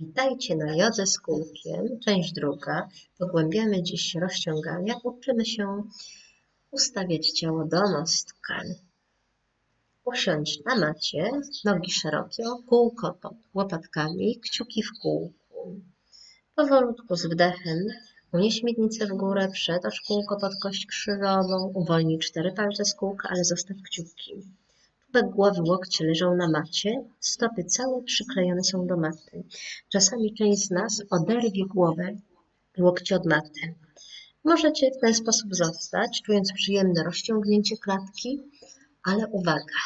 Witajcie na jodze z kółkiem, część druga. Pogłębiamy dziś rozciągania. Uczymy się ustawiać ciało domostkę. Usiądź na macie, nogi szerokie, kółko pod łopatkami, kciuki w kółku. Powolutku z wdechem unieś miednicę w górę, przetoż kółko pod kość krzyżową, uwolnij cztery palce z kółka, ale zostaw kciuki. Głowy, łokcie leżą na macie, stopy całe przyklejone są do maty. Czasami część z nas oderwie głowę łokcie od maty. Możecie w ten sposób zostać, czując przyjemne rozciągnięcie klatki, ale uwaga,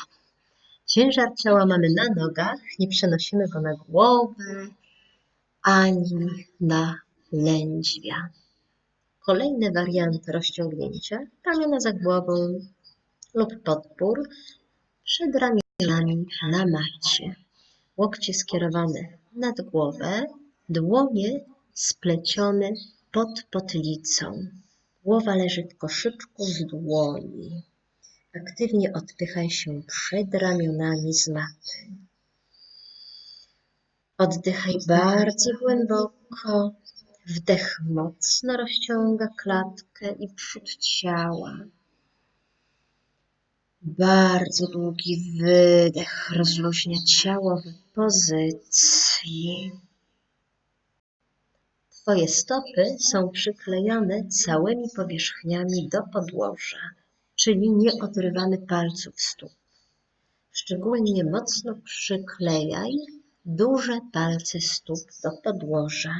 ciężar ciała mamy na nogach, nie przenosimy go na głowę ani na lędźwia. Kolejne warianty rozciągnięcia, ramiona za głową lub podpór, przed ramionami na macie. Łokcie skierowane nad głowę, dłonie splecione pod potylicą. Głowa leży w koszyczku z dłoni. Aktywnie odpychaj się przed ramionami z maty. Oddychaj bardzo głęboko. Wdech mocno rozciąga klatkę i przód ciała. Bardzo długi wydech rozluźnia ciało w pozycji. Twoje stopy są przyklejone całymi powierzchniami do podłoża, czyli nie odrywamy palców stóp. Szczególnie mocno przyklejaj duże palce stóp do podłoża.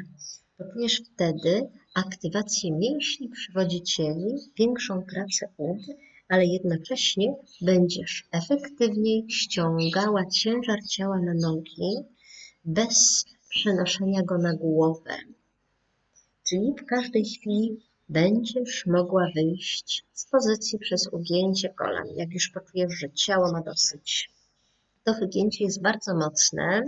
Poczujesz wtedy aktywację mięśni przywodzicieli, większą pracę ud, ale jednocześnie będziesz efektywniej ściągała ciężar ciała na nogi bez przenoszenia go na głowę. Czyli w każdej chwili będziesz mogła wyjść z pozycji przez ugięcie kolan, jak już poczujesz, że ciało ma dosyć. To wygięcie jest bardzo mocne,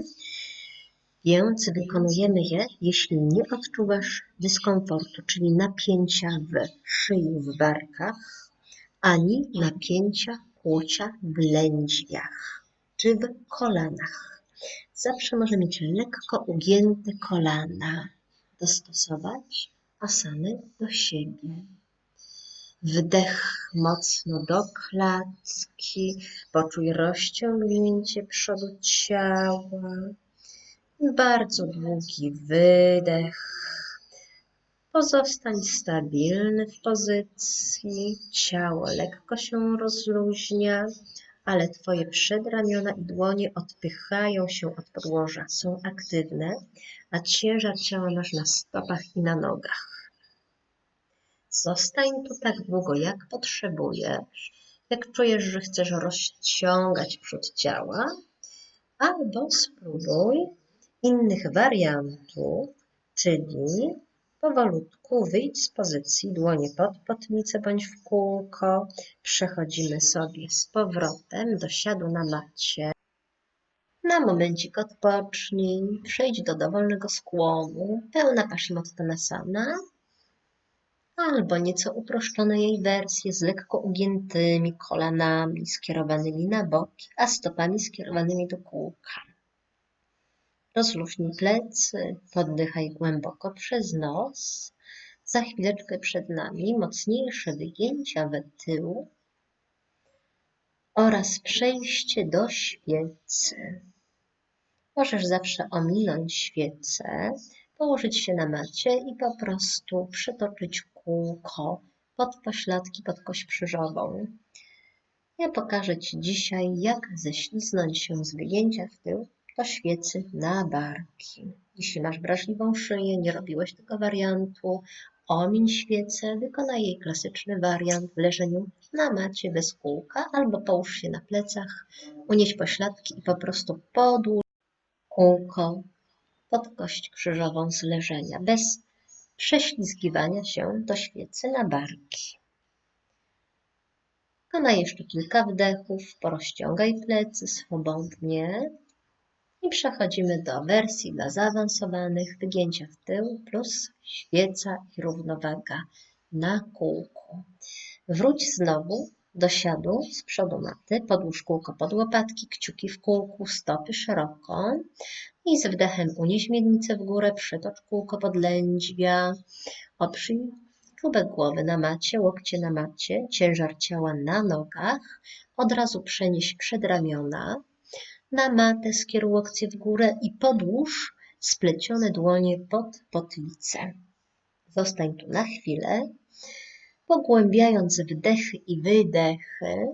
więc wykonujemy je, jeśli nie odczuwasz dyskomfortu, czyli napięcia w szyi, w barkach, ani napięcia kłucia w lędźwiach czy w kolanach. Zawsze może mieć lekko ugięte kolana. Dostosować asany do siebie. Wdech mocno do klatki, poczuj rozciągnięcie przodu ciała. Bardzo długi wydech. Pozostań stabilny w pozycji, ciało lekko się rozluźnia, ale Twoje przedramiona i dłonie odpychają się od podłoża, są aktywne, a ciężar ciała masz na stopach i na nogach. Zostań tu tak długo, jak potrzebujesz. Jak czujesz, że chcesz rozciągać przód ciała, albo spróbuj innych wariantów, czyli powolutku wyjdź z pozycji dłonie pod potnicę bądź w kółko. Przechodzimy sobie z powrotem do siadu na macie. Na momencik odpocznij, przejdź do dowolnego skłonu, pełna Paschimottanasana, albo nieco uproszczone jej wersje z lekko ugiętymi kolanami skierowanymi na boki, a stopami skierowanymi do kółka. Rozluźnij plecy, poddychaj głęboko przez nos. Za chwileczkę przed nami mocniejsze wygięcia we tył oraz przejście do świecy. Możesz zawsze ominąć świecę, położyć się na macie i po prostu przetoczyć kółko pod pośladki, pod kość krzyżową. Ja pokażę Ci dzisiaj, jak ześliznąć się z wygięcia w tył do świecy na barki. Jeśli masz wrażliwą szyję, nie robiłeś tego wariantu, omiń świecę, wykonaj jej klasyczny wariant w leżeniu na macie bez kółka albo połóż się na plecach, unieś pośladki i po prostu podłóż kółko pod kość krzyżową z leżenia, bez prześlizgiwania się do świecy na barki. Wykonaj jeszcze kilka wdechów, porozciągaj plecy swobodnie i przechodzimy do wersji dla zaawansowanych, wygięcia w tył plus świeca i równowaga na kółku. Wróć znowu Do siadu z przodu maty, podłóż kółko pod łopatki, kciuki w kółku, stopy szeroko i z wdechem unieś miednicę w górę, przytocz kółko pod lędźwia, oprzyj czubek głowy na macie, łokcie na macie, ciężar ciała na nogach, od razu przenieś przed ramiona, na matę skieruj łokcie w górę i podłóż splecione dłonie pod potlicę. Zostań tu na chwilę, pogłębiając wdechy i wydechy,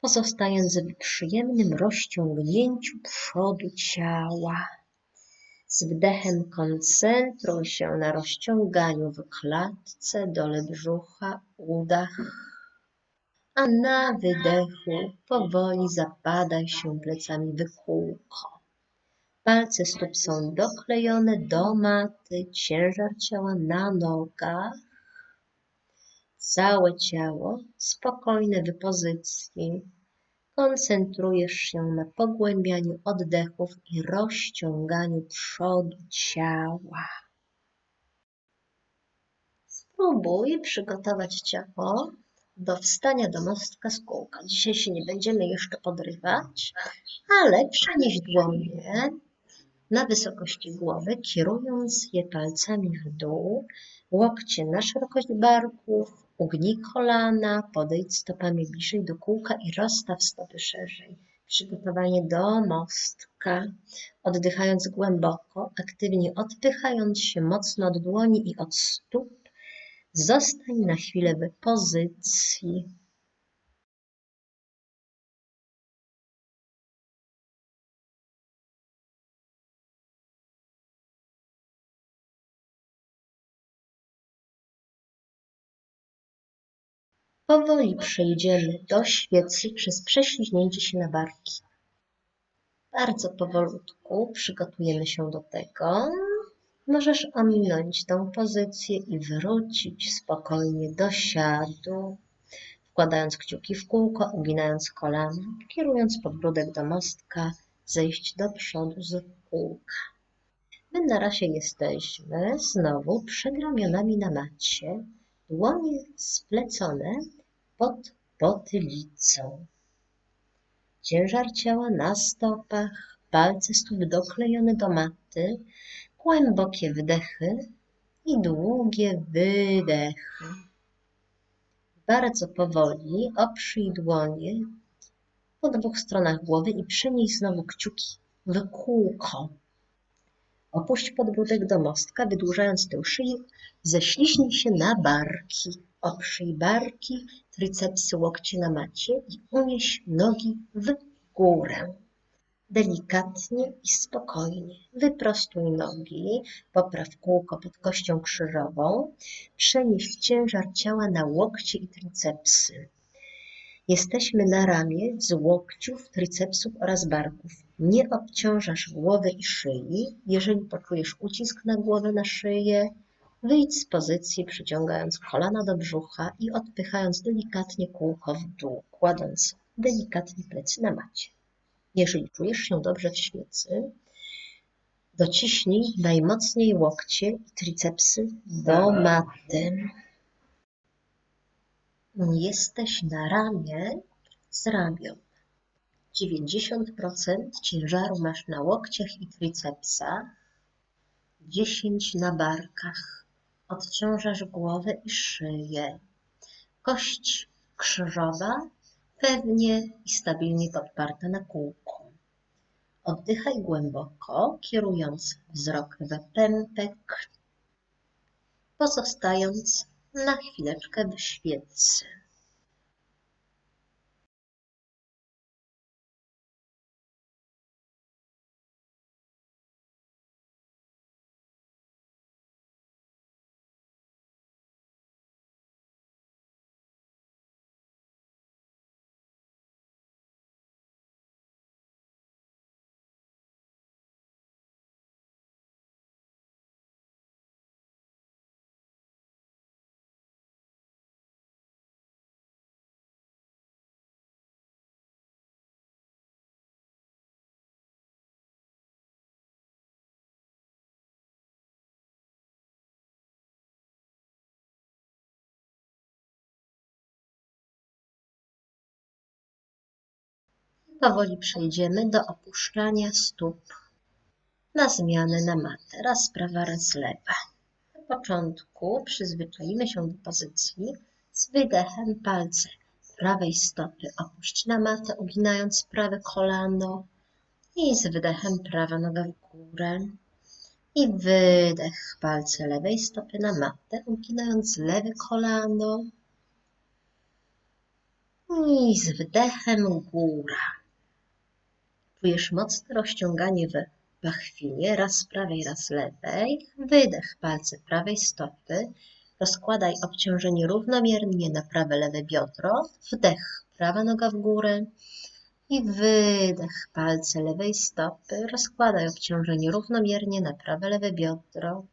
pozostając w przyjemnym rozciągnięciu przodu ciała. Z wdechem koncentruj się na rozciąganiu w klatce, dole brzucha, udach, a na wydechu powoli zapadaj się plecami w kółko. Palce stóp są doklejone do maty, ciężar ciała na nogach, całe ciało spokojne w pozycji. Koncentrujesz się na pogłębianiu oddechów i rozciąganiu przodu ciała. Spróbuj przygotować ciało do wstania do mostka z kółka. Dzisiaj się nie będziemy jeszcze podrywać, ale przenieś dłonie na wysokości głowy, kierując je palcami w dół, łokcie na szerokość barków, ugnij kolana, podejdź stopami bliżej do kółka i rozstaw stopy szerzej. Przygotowanie do mostka. Oddychając głęboko, aktywnie odpychając się mocno od dłoni i od stóp, zostań na chwilę w pozycji Powoli przejdziemy do świecy przez prześlizgnięcie się na barki. Bardzo powolutku przygotujemy się do tego. Możesz ominąć tą pozycję i wrócić spokojnie do siadu, wkładając kciuki w kółko, uginając kolana, kierując podbródek do mostka, zejść do przodu z kółka. My na razie jesteśmy znowu przed ramionami na macie, dłonie splecone pod potylicą. Ciężar ciała na stopach, palce stóp doklejone do maty, głębokie wdechy i długie wydechy. Bardzo powoli oprzyj dłonie po dwóch stronach głowy i przenieś znowu kciuki w kółko. Opuść podbródek do mostka, wydłużając tył szyi, ześliźnij się na barki. Oprzyj barki, tricepsy, łokcie na macie i unieś nogi w górę. Delikatnie i spokojnie wyprostuj nogi, popraw kółko pod kością krzyżową, przenieś ciężar ciała na łokcie i tricepsy. Jesteśmy na ramię z łokciów, tricepsów oraz barków. Nie obciążasz głowy i szyi. Jeżeli poczujesz ucisk na głowę, na szyję, wyjdź z pozycji, przyciągając kolana do brzucha i odpychając delikatnie kółko w dół, kładąc delikatnie plecy na macie. Jeżeli czujesz się dobrze w świecy, dociśnij najmocniej łokcie i tricepsy do maty. Jesteś na ramię z ramion. 90% ciężaru masz na łokciach i tricepsach, 10 na barkach. Odciążasz głowę i szyję. Kość krzyżowa pewnie i stabilnie podparta na kółku. Oddychaj głęboko, kierując wzrok w pępek, pozostając na chwileczkę w świecy. Powoli przejdziemy do opuszczania stóp na zmianę na matę. Raz prawa, raz lewa. Na początku przyzwyczajimy się do pozycji z wydechem palce prawej stopy opuść na matę, uginając prawe kolano i z wydechem prawa noga w górę. I wydech palce lewej stopy na matę, uginając lewe kolano. I z wdechem góra. Czujesz mocne rozciąganie w pachwinie, raz z prawej, raz lewej. Wydech palce prawej stopy. Rozkładaj obciążenie równomiernie na prawe, lewe biodro. Wdech, prawa noga w górę. I wydech palce lewej stopy. Rozkładaj obciążenie równomiernie na prawe, lewe biodro.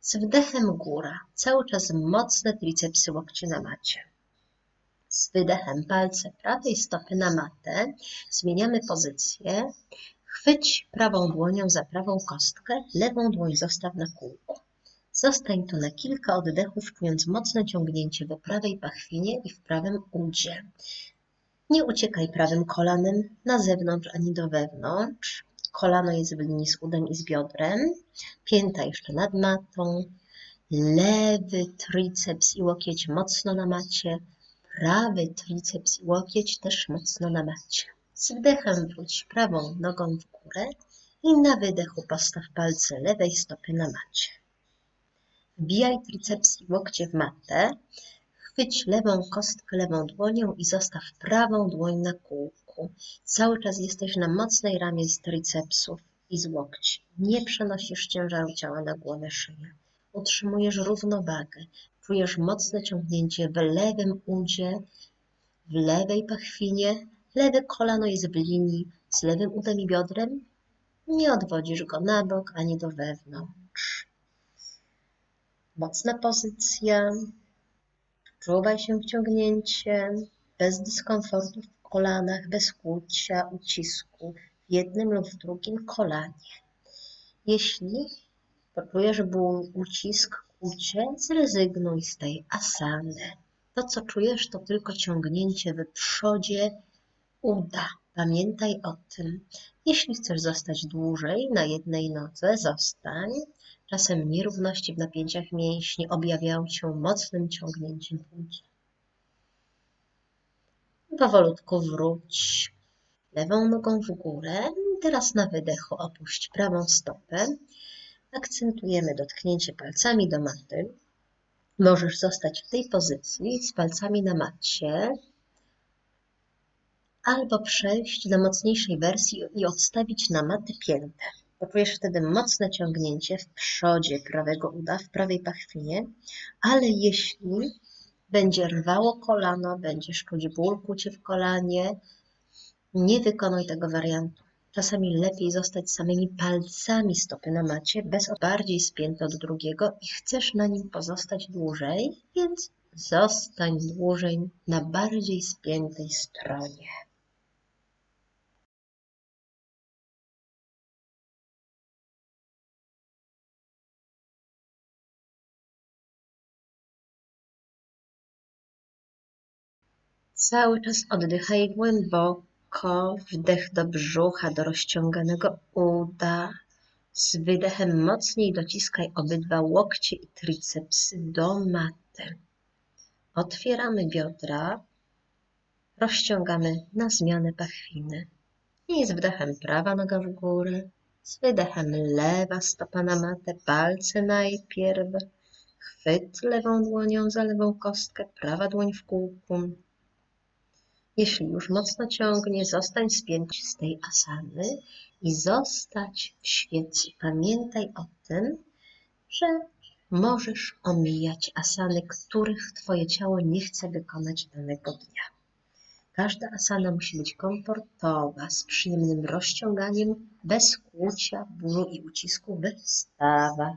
Z wdechem góra. Cały czas mocne tricepsy łokcie na macie. Z wydechem palce prawej stopy na matę. Zmieniamy pozycję. Chwyć prawą dłonią za prawą kostkę, lewą dłoń zostaw na kółku. Zostań tu na kilka oddechów, czując mocne ciągnięcie we prawej pachwinie i w prawym udzie. Nie uciekaj prawym kolanem na zewnątrz ani do wewnątrz. Kolano jest w linii z udem i z biodrem. Pięta jeszcze nad matą. Lewy triceps i łokieć mocno na macie. Prawy triceps i łokieć też mocno na macie. Z wdechem wróć prawą nogą w górę i na wydechu postaw palce lewej stopy na macie. Wbijaj triceps i łokcie w matę. Chwyć lewą kostkę lewą dłonią i zostaw prawą dłoń na kółku. Cały czas jesteś na mocnej ramie z tricepsów i z łokci. Nie przenosisz ciężaru ciała na głowę, szyję. Utrzymujesz równowagę. Czujesz mocne ciągnięcie w lewym udzie, w lewej pachwinie. Lewe kolano jest w linii z lewym udem i biodrem. Nie odwodzisz go na bok ani do wewnątrz. Mocna pozycja. Czuwaj się wciągnięcie, bez dyskomfortu w kolanach, bez kłucia, ucisku w jednym lub w drugim kolanie. Jeśli poczujesz ból, ucisk, kłucie, zrezygnuj z tej asany. To, co czujesz, to tylko ciągnięcie w przodzie uda. Pamiętaj o tym. Jeśli chcesz zostać dłużej na jednej nodze, zostań. Czasem nierówności w napięciach mięśni objawiają się mocnym ciągnięciem płci. Powolutku wróć lewą nogą w górę. Teraz na wydechu opuść prawą stopę. Akcentujemy dotknięcie palcami do maty. Możesz zostać w tej pozycji z palcami na macie, albo przejść do mocniejszej wersji i odstawić na matę piętę. Poczujesz wtedy mocne ciągnięcie w przodzie prawego uda, w prawej pachwinie, ale jeśli będzie rwało kolano, będziesz czuć ból kucie w kolanie, nie wykonuj tego wariantu. Czasami lepiej zostać samymi palcami stopy na macie, bez bardziej spięte od drugiego i chcesz na nim pozostać dłużej, więc zostań dłużej na bardziej spiętej stronie. Cały czas oddychaj głęboko, wdech do brzucha, do rozciąganego uda. Z wydechem mocniej dociskaj obydwa łokcie i tricepsy do maty. Otwieramy biodra, rozciągamy na zmianę pachwiny. I z wdechem prawa noga w górę, z wydechem lewa stopa na matę, palce najpierw, chwyt lewą dłonią za lewą kostkę, prawa dłoń w kółku, jeśli już mocno ciągnie, zostań spięty z tej asany i zostać w świecy. Pamiętaj o tym, że możesz omijać asany, których Twoje ciało nie chce wykonać danego dnia. Każda asana musi być komfortowa, z przyjemnym rozciąganiem, bez kłucia, bólu i ucisku w stawach.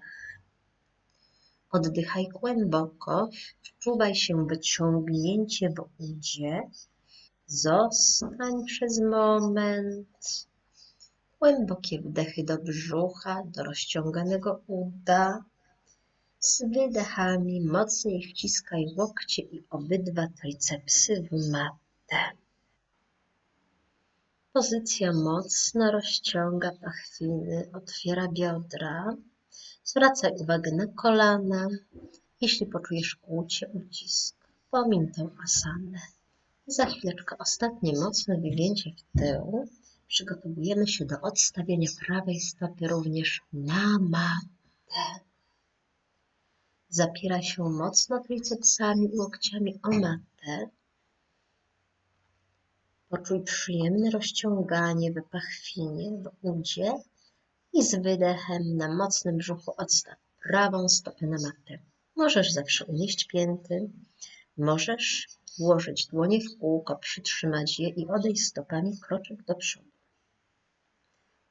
Oddychaj głęboko, wczuwaj się w ciągnięcie w udzie, Zostań przez moment. Głębokie wdechy do brzucha, do rozciąganego uda. Z wydechami mocniej wciskaj łokcie i obydwa tricepsy w matę. Pozycja mocno rozciąga pachwiny, otwiera biodra. Zwracaj uwagę na kolana. Jeśli poczujesz kłucie, ucisk. Pomiń tę asanę. Za chwileczkę ostatnie mocne wygięcie w tył. Przygotowujemy się do odstawienia prawej stopy również na matę. Zapiera się mocno tricepsami i łokciami o matę. Poczuj przyjemne rozciąganie w pachwinie, w udzie i z wydechem na mocnym brzuchu odstaw prawą stopę na matę. Możesz zawsze unieść pięty, możesz włożyć dłonie w kółko, przytrzymać je i odejść stopami kroczek do przodu.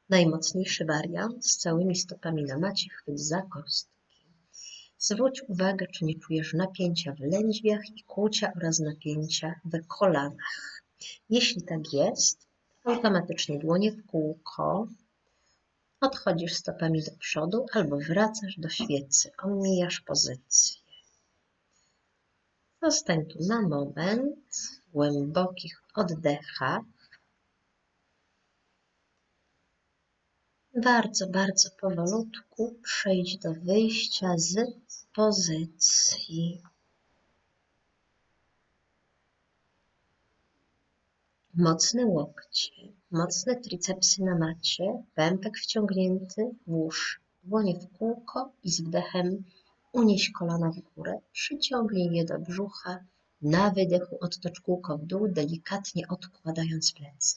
Najmocniejszy wariant z całymi stopami na macie chwyt za kostki. Zwróć uwagę, czy nie czujesz napięcia w lędźwiach i kłucia oraz napięcia w kolanach. Jeśli tak jest, automatycznie dłonie w kółko, odchodzisz stopami do przodu albo wracasz do świecy, omijasz pozycję. Zostań tu na moment, w głębokich oddechach. Bardzo, bardzo powolutku przejdź do wyjścia z pozycji. Mocne łokcie, mocne tricepsy na macie, pępek wciągnięty, włóż dłonie w kółko i z wdechem unieś kolana w górę, przyciągnij je do brzucha, na wydechu odtocz kółko w dół, delikatnie odkładając plecy.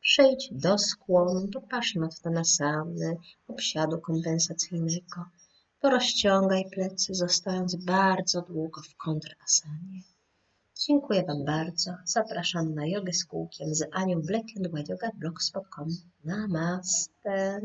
Przejdź do skłonu, do Paschimottanasany, obsiadu kompensacyjnego. Porozciągaj plecy, zostając bardzo długo w kontrasanie. Dziękuję Wam bardzo. Zapraszam na jogę z kółkiem z Anią Black and White Yoga. Namaste.